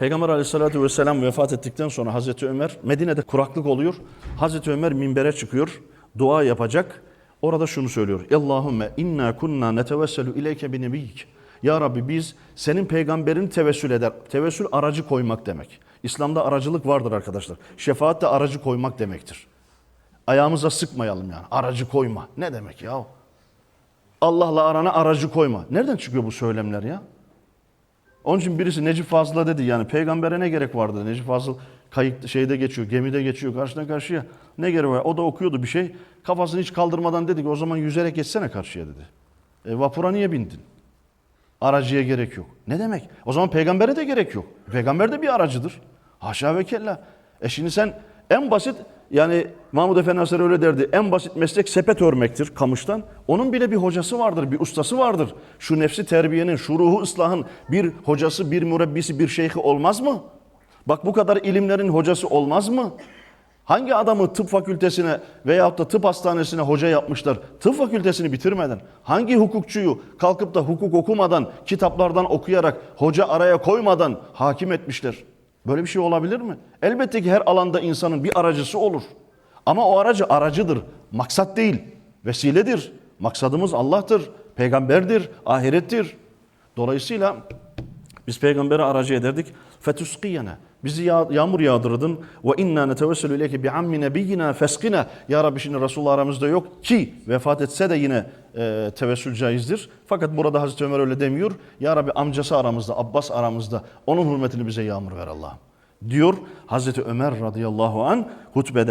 Peygamber aleyhissalatü vesselam vefat ettikten sonra Hazreti Ömer, Medine'de kuraklık oluyor. Hazreti Ömer minbere çıkıyor, dua yapacak. Orada şunu söylüyor. Allahümme inna kunna netevesselu ileyke bi nebiyyik. Ya Rabbi biz senin peygamberin tevessül eder. Tevessül aracı koymak demek. İslam'da aracılık vardır arkadaşlar. Şefaat de aracı koymak demektir. Ayağımıza sıkmayalım yani. Aracı koyma. Ne demek ya? Allah'la arana aracı koyma. Nereden çıkıyor bu söylemler ya? Onun için birisi Necip Fazıl'a dedi yani peygambere ne gerek vardı? Necip Fazıl kayık şeyde geçiyor, gemide geçiyor karşıdan karşıya. Ne gerek var? O da okuyordu bir şey. Kafasını hiç kaldırmadan dedi ki o zaman yüzerek geçsene karşıya dedi. E, vapura niye bindin? Aracıya gerek yok. Ne demek? O zaman peygambere de gerek yok. Peygamber de bir aracıdır. Haşa ve kella. E şimdi sen en basit yani Mahmud Efendi Hazretleri öyle derdi. En basit meslek sepet örmektir kamıştan. Onun bile bir hocası vardır, bir ustası vardır. Şu nefsi terbiyenin, şu ruhu ıslahın bir hocası, bir mürebbisi, bir şeyhi olmaz mı? Bak bu kadar ilimlerin hocası olmaz mı? Hangi adamı tıp fakültesine veyahut da tıp hastanesine hoca yapmışlar tıp fakültesini bitirmeden? Hangi hukukçuyu kalkıp da hukuk okumadan, kitaplardan okuyarak, hoca araya koymadan hakim etmişler? Böyle bir şey olabilir mi? Elbette ki her alanda insanın bir aracısı olur. Ama o aracı aracıdır, maksat değil, vesiledir. Maksadımız Allah'tır, peygamberdir, ahirettir. Dolayısıyla biz peygamberi aracı ederdik. Fetuskiyene. Bizi yağ- yağmur yağdırdın. Ve inna netevesselu ileyke bi ammi nebiyyina feskina. Ya Rabbi şimdi Resulullah aramızda yok ki vefat etse de yine e, tevessül caizdir. Fakat burada Hazreti Ömer öyle demiyor. Ya Rabbi amcası aramızda, Abbas aramızda. Onun hürmetini bize yağmur ver Allah'ım. Diyor Hazreti Ömer radıyallahu an hutbede